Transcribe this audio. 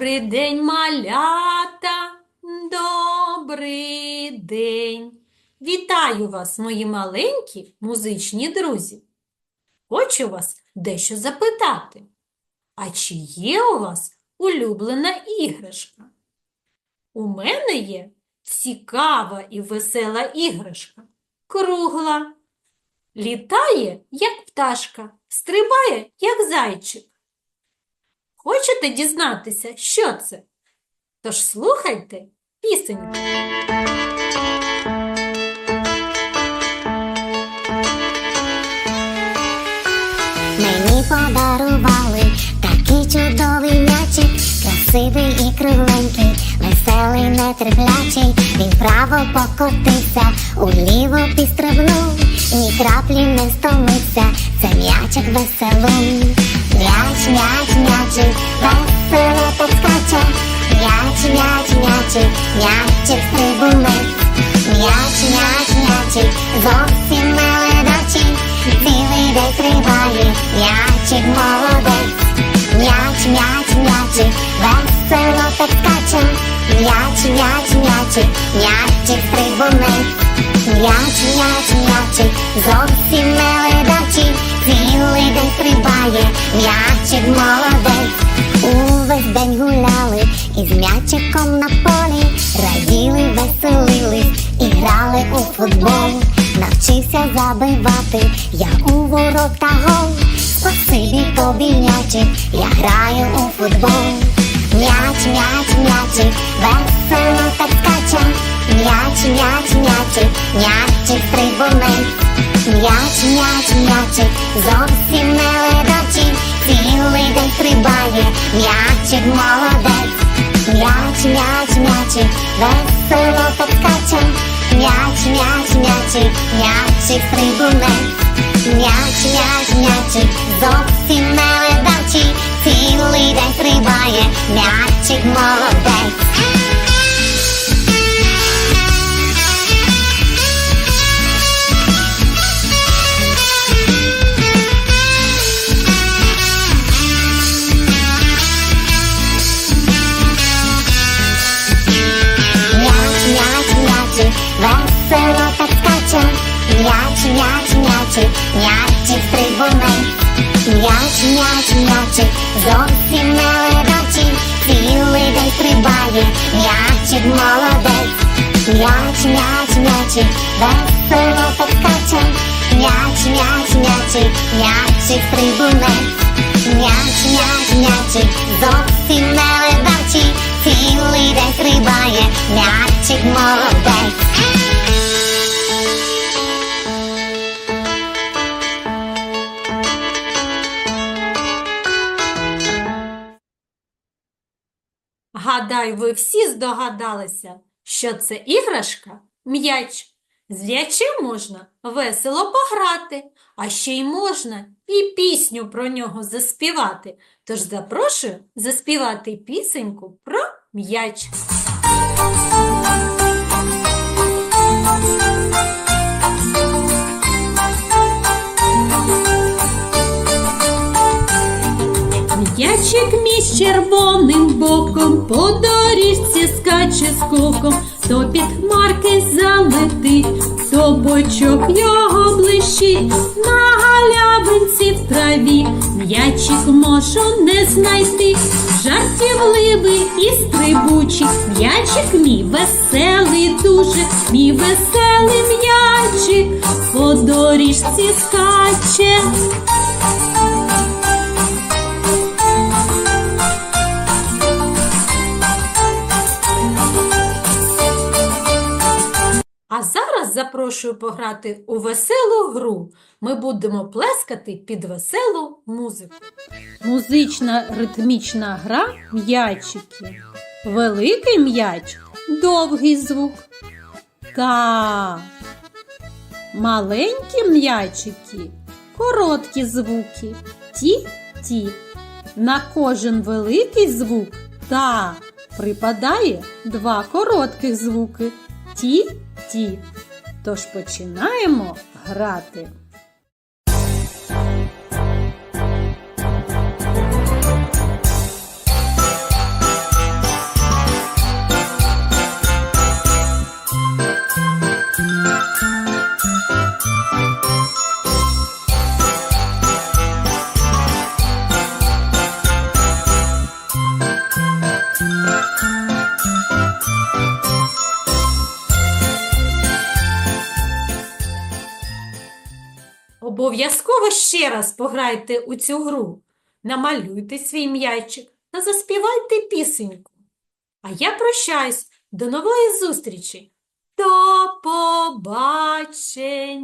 Добрий день, малята, добрий день. Вітаю вас, мої маленькі музичні друзі. Хочу вас дещо запитати. А чи є у вас улюблена іграшка? У мене є цікава і весела іграшка, кругла. Літає, як пташка, стрибає, як зайчик. Хочете дізнатися, що це? Тож слухайте пісеньку. Мені подарували такий чудовий м'ячик, красивий і кругленький, веселий, нетерплячий. Він вправо покотився, уліво підстрибнув, ні краплі не стомився. Це м'ячик веселун. М'яч, м'яч, м'ячик, весело так скаче. М'яч, м'яч, м'ячик, м'ячик стрибунець. М'яч, м'яч, м'ячик, зовсім не ледачий. Цілий день стрибає, м'ячик молодець. М'яч, м'яч, м'ячик, весело так скаче. М'яч, м'яч, м'ячик, м'ячик стрибунець. М'яч, м'яч, м'ячик, зовсім не ледачий. День м'ячик молодець. Увесь день гуляли із м'ячиком на полі, раділи, веселились і грали у футбол. Навчився забивати я у ворота гол. Спасибі тобі, м'ячик, я граю у футбол. М'яч, м'яч, м'ячик, весело так скаче. М'яч, м'яч, м'ячик, м'ячик стрибунець. М'яч, м'яч, м'ячик, зовсім м'ячик молодець. М'яч, м'яч, м'ячик, весело скаче. М'яч, м'яч, м'ячик, м'ячик стрибунець. М'яч, м'яч, м'ячик, зовсім не ледачий. Цілий день стрибає, м'ячик молодець. Весело так скаче. М'яч, м'яч, м'ячик, м'ячик стрибунець. М'яч, м'яч, м'ячик, зовсім не ледачий. Цілий день стрибає, м'ячик молодець. М'яч, м'яч, м'ячик, весело так скаче. М'яч, м'яч, м'ячик, м'ячик стрибунець. М'яч, м'яч, м'ячик, зовсім не ледачий. Гадаю, ви всі здогадалися, що це іграшка м'яч. З м'ячем можна весело пограти, а ще й можна і пісню про нього заспівати. Тож запрошую заспівати пісеньку про м'яч. М'ячик мій з скоком, то під хмарки залетить, то бочок його блищить, на галявинці в траві м'ячик можу не знайти, жартівливий і стрибучий, м'ячик мій веселий дуже, мій веселий м'ячик по доріжці скаче. А зараз запрошую пограти у веселу гру. Ми будемо плескати під веселу музику. Музична ритмічна гра м'ячики. Великий м'яч довгий звук. Ка. Маленькі м'ячики короткі звуки. Ті-ті. На кожен великий звук та припадає два коротких звуки. Ті-ті. Тож починаємо грати. Обов'язково ще раз пограйте у цю гру. Намалюйте свій м'ячик та заспівайте пісеньку. А я прощаюсь. До нової зустрічі. До побачення.